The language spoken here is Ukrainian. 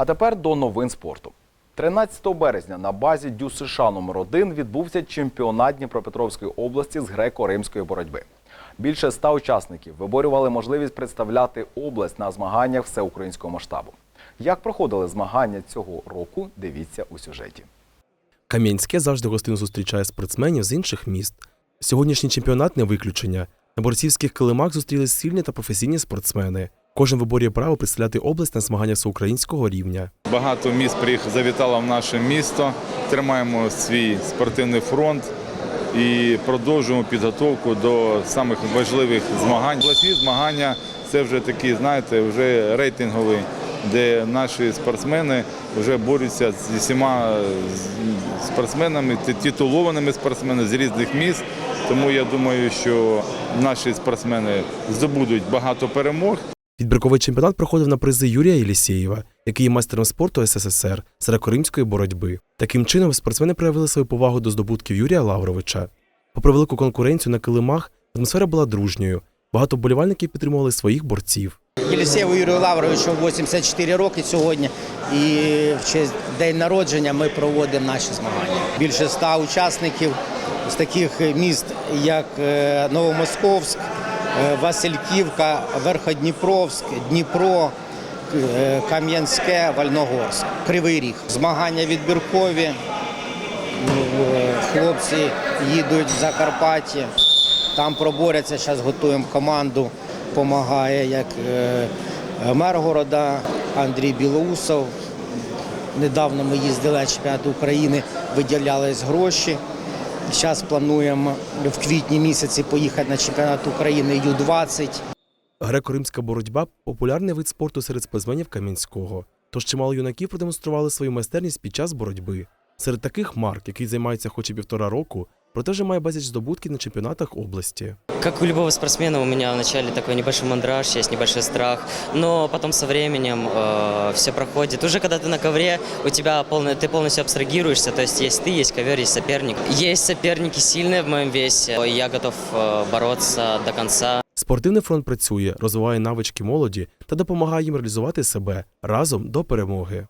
А тепер до новин спорту. 13 березня на базі Дю США номер 1 відбувся чемпіонат Дніпропетровської області з греко-римської боротьби. Більше ста учасників виборювали можливість представляти область на змаганнях всеукраїнського масштабу. Як проходили змагання цього року, дивіться у сюжеті. Кам'янське завжди гостину зустрічає спортсменів з інших міст. Сьогоднішній чемпіонат не виключення. На борцівських килимах зустрілись сильні та професійні спортсмени. Кожен виборює право представляти область на змаганнях всеукраїнського рівня. Багато міст приїх- завітало в наше місто. Тримаємо свій спортивний фронт і продовжуємо підготовку до самих важливих змагань. Обласні змагання це вже такі, знаєте, вже рейтингові, де наші спортсмени вже борються зі всіма спортсменами, титулованими спортсменами з різних міст. Тому я думаю, що наші спортсмени здобудуть багато перемог. Відбірковий чемпіонат проходив на призи Юрія Єлісєєва, який є майстером спорту СССР з боротьби. Таким чином, спортсмени проявили свою повагу до здобутків Юрія Лавровича. Попри велику конкуренцію на килимах, атмосфера була дружньою. Багато вболівальників підтримували своїх борців. Єлісєву Юрію Лавровичу 84 роки сьогодні. І в честь день народження ми проводимо наші змагання. Більше ста учасників з таких міст, як е, Новомосковськ, Васильківка, Верходніпровськ, Дніпро, е, Кам'янське, Вальногорськ, Кривий Ріг. Змагання відбіркові. Е, Хлопці їдуть в Закарпаття, там проборяться. Зараз готуємо команду. Помагає як е, мер города Андрій Білоусов. Недавно ми їздили на чемпіонат України, виділялись гроші. Зараз плануємо в квітні місяці поїхати на чемпіонат України Ю-20. Греко-римська боротьба популярний вид спорту серед спортсменів Кам'янського. Тож чимало юнаків продемонстрували свою майстерність під час боротьби. Серед таких Марк, який займається хоч і півтора року, проте вже має безліч здобутків на чемпіонатах області. Как у любого спортсмена, у меня вначале такой небольшой мандраж, есть небольшой страх, но потом со временем все проходит. Уже когда ты на ковре, у тебя полный, ты полностью абстрагируешься, то есть есть ты, есть ковер, есть соперник. Есть соперники сильные в моем весе, и я готов э, бороться до конца. Спортивний фронт працює, розвиває навички молоді та допомагає їм реалізувати себе разом до перемоги.